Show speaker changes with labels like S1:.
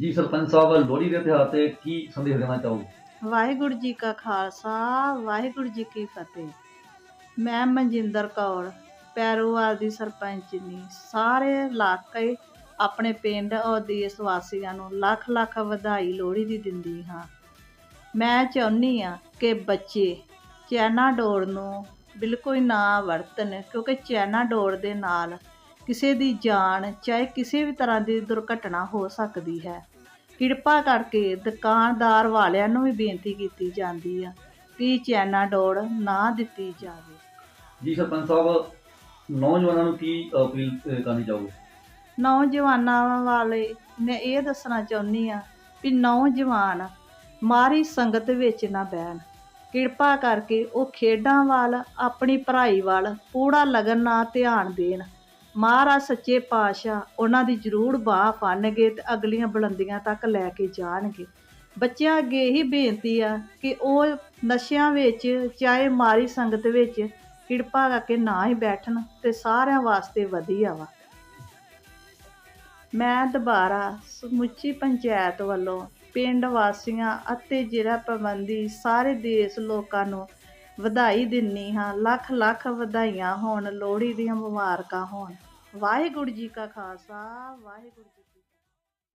S1: ਜੀ ਸਰਪੰਚ ਸਾਹਿਬ ਲੋਹੜੀ ਦੇ ਤਿਉਹਾਰ ਤੇ ਕੀ ਸੰਦੇਸ਼ ਦੇਣਾ ਚਾਹੋਗੇ?
S2: ਵਾਹਿਗੁਰੂ ਜੀ ਕਾ ਖਾਲਸਾ, ਵਾਹਿਗੁਰੂ ਜੀ ਕੀ ਫਤਿਹ। ਮੈਂ ਮਨਜਿੰਦਰ ਕੌਰ, ਪੈਰੋਵਾਲ ਦੀ ਸਰਪੰਚਨੀ ਸਾਰੇ ਇਲਾਕੇ ਆਪਣੇ ਪਿੰਡ ਔਰ ਦੇਸ਼ ਵਾਸੀਆਂ ਨੂੰ ਲੱਖ ਲੱਖ ਵਧਾਈ ਲੋਹੜੀ ਦੀ ਦਿੰਦੀ ਹਾਂ। ਮੈਂ ਚਾਹੁੰਦੀ ਆ ਕਿ ਬੱਚੇ ਚੈਨਾ ਡੋਰ ਨੂੰ ਬਿਲਕੁਲ ਨਾ ਵਰਤਣ, ਕਿਉਂਕਿ ਚੈਨਾ ਡੋਰ ਦੇ ਨਾਲ ਕਿਸੇ ਦੀ ਜਾਨ ਚਾਹੇ ਕਿਸੇ ਵੀ ਤਰ੍ਹਾਂ ਦੀ ਦੁਰਘਟਨਾ ਹੋ ਸਕਦੀ ਹੈ। ਕਿਰਪਾ ਕਰਕੇ ਦੁਕਾਨਦਾਰ ਵਾਲਿਆਂ ਨੂੰ ਵੀ ਬੇਨਤੀ ਕੀਤੀ ਜਾਂਦੀ ਆ ਕਿ ਚੈਨਾ ਡੋਰ ਨਾ ਦਿੱਤੀ ਜਾਵੇ।
S1: ਜੀ ਸਰਪੰਚ ਸਾਹਿਬ ਨੌਜਵਾਨਾਂ ਨੂੰ ਕੀ ਅਪੀਲ ਕਰਨੀ ਚਾਹੋਗੇ?
S2: ਨੌਜਵਾਨਾਂ ਵਾਲੇ ਮੈਂ ਇਹ ਦੱਸਣਾ ਚਾਹੁੰਦੀ ਆ ਵੀ ਨੌਜਵਾਨ ਮਾਰੀ ਸੰਗਤ ਵਿੱਚ ਨਾ ਬਹਿਣ। ਕਿਰਪਾ ਕਰਕੇ ਉਹ ਖੇਡਾਂ ਵੱਲ ਆਪਣੀ ਪੜ੍ਹਾਈ ਵੱਲ ਪੂਰਾ ਲਗਨ ਨਾਲ ਧਿਆਨ ਦੇਣ। ਮਹਾਰਾਜ ਸੱਚੇ ਪਾਤਸ਼ਾਹ, ਉਹਨਾਂ ਦੀ ਜ਼ਰੂਰ ਬਾਹ ਫੜਨਗੇ ਤੇ ਅਗਲੀਆਂ ਬੁਲੰਦੀਆਂ ਤੱਕ ਲੈ ਕੇ ਜਾਣਗੇ। ਬੱਚਿਆਂ ਅੱਗੇ ਇਹੀ ਬੇਨਤੀ ਆ ਕਿ ਉਹ ਨਸ਼ਿਆਂ ਵਿੱਚ, ਚਾਹੇ ਮਾਰੀ ਸੰਗਤ ਵਿੱਚ, ਕਿਰਪਾ ਕਰਕੇ ਨਾ ਹੀ ਬੈਠਣ ਤੇ ਸਾਰਿਆਂ ਵਾਸਤੇ ਵਧੀਆ ਵਾ। ਮੈਂ ਦੁਬਾਰਾ ਸਮੁੱਚੀ ਪੰਚਾਇਤ ਵੱਲੋਂ ਪਿੰਡ ਵਾਸੀਆਂ ਅਤੇ ਜ਼ਿਲ੍ਹਾ ਪ੍ਰਬੰਧੀ ਸਾਰੇ ਦੇਸ਼ ਲੋਕਾਂ ਨੂੰ ਵਧਾਈ ਦਿੰਨੀ ਹਾਂ, ਲੱਖ ਲੱਖ ਵਧਾਈਆਂ ਹੋਣ, ਲੋਹੜੀ ਦੀਆਂ ਮੁਬਾਰਕਾਂ ਹੋਣ। ਵਾਹਿਗੁਰੂ ਜੀ ਕਾ ਖਾਲਸਾ, ਵਾਹਿਗੁਰੂ ਜੀ